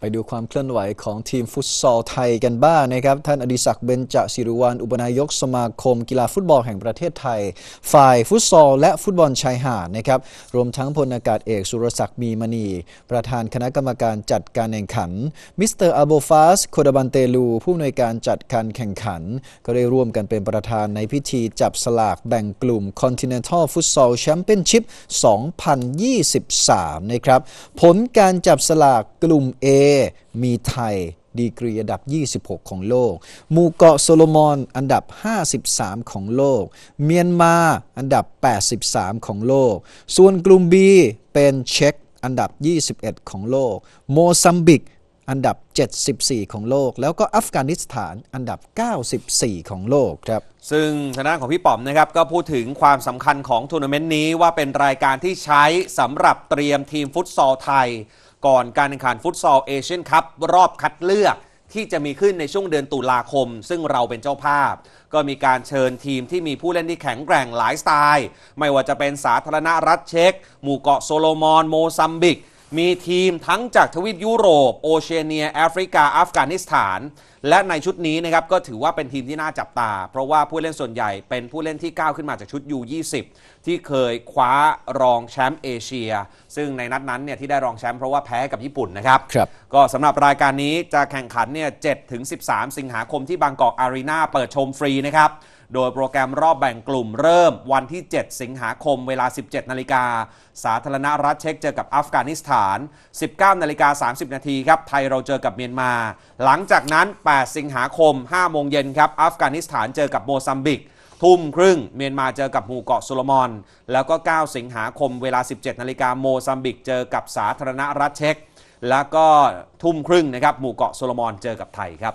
ไปดูความเคลื่อนไหวของทีมฟุตซอลไทยกันบ้างนะครับ ท่านอดิศักดิ์เบญจศิริวัลอุปนายกสมาคมกีฬาฟุตบอลแห่งประเทศไทย ฝ่ายฟุตซอลและฟุตบอลชายหาดนะครับรวมทั้งพลอากาศเอกสุรศักดิ์มีมณี ประธานคณะกรรมการจัดการแข่งขัน มิสเตอร์อาโบฟาสโคดบันเตลู ผู้อำนวยการจัดการแข่งขัน ก็ได้ร่วมกันเป็นประธานในพิธีจับสลากแบ่งกลุ่ม Continental Futsal Championship 2023 นะครับผลการจับสลากกลุ่ม A มีไทยดีกรีอันดับ 26 ของโลก หมู่เกาะโซโลมอน อันดับ 53 ของโลก เมียนมา อันดับ 83 ของโลก ส่วนกลุ่ม B เป็นเช็กอันดับ 21 ของโลก โมซัมบิก อันดับ 74 ของโลก แล้วก็อัฟกานิสถานอันดับ 94 ของโลกครับ ซึ่งทางด้านของพี่ป๋อมนะครับก็พูดถึงความสำคัญของทัวร์นาเมนต์นี้ว่าเป็นรายการที่ใช้สำหรับเตรียมทีมฟุตซอลไทย ก่อนการแข่งขันฟุตซอลเอเชียนคัพรอบคัดเลือกที่จะมีขึ้นในช่วงเดือนตุลาคม ซึ่งเราเป็นเจ้าภาพ ก็มีการเชิญทีมที่มีผู้เล่นที่แข็งแกร่งหลายสไตล์ ไม่ว่าจะเป็นสาธารณรัฐเช็กหมู่เกาะโซโลมอนโมซัมบิก มีทีมทั้งจากทวีปยุโรป โอเชียเนีย แอฟริกา อัฟกานิสถาน และในชุดนี้นะครับก็ถือว่าเป็นทีมที่น่าจับตา เพราะว่าผู้เล่นส่วนใหญ่เป็นผู้เล่นที่ก้าวขึ้นมาจากชุด U20 ที่เคยคว้ารองแชมป์เอเชีย ซึ่งในนัดนั้นเนี่ยที่ได้รองแชมป์เพราะว่าแพ้กับญี่ปุ่นนะครับ ครับ ก็สำหรับรายการนี้จะแข่งขันเนี่ย7ถึง13 สิงหาคมที่บางกอกอารีนาเปิดชมฟรีนะครับ โดยโปรแกรมรอบแบ่งกลุ่มเริ่มวันที่ 7 สิงหาคมเวลา 17 นาฬิกา สาธารณรัฐเช็กเจอกับอัฟกานิสถาน 19 นาฬิกา 30 นาทีครับ ไทยเราเจอกับเมียนมา หลังจากนั้น 8 สิงหาคม 5 โมงเย็นครับ อัฟกานิสถานเจอกับโมซัมบิกทุ่มครึ่งเมียนมาเจอกับหมู่เกาะโซโลมอน แล้วก็ 9 สิงหาคมเวลา 17 นาฬิกาโมซัมบิกเจอกับสาธารณรัฐเช็กแล้วก็ทุ่มครึ่งนะครับหมู่เกาะโซโลมอนเจอกับไทยครับ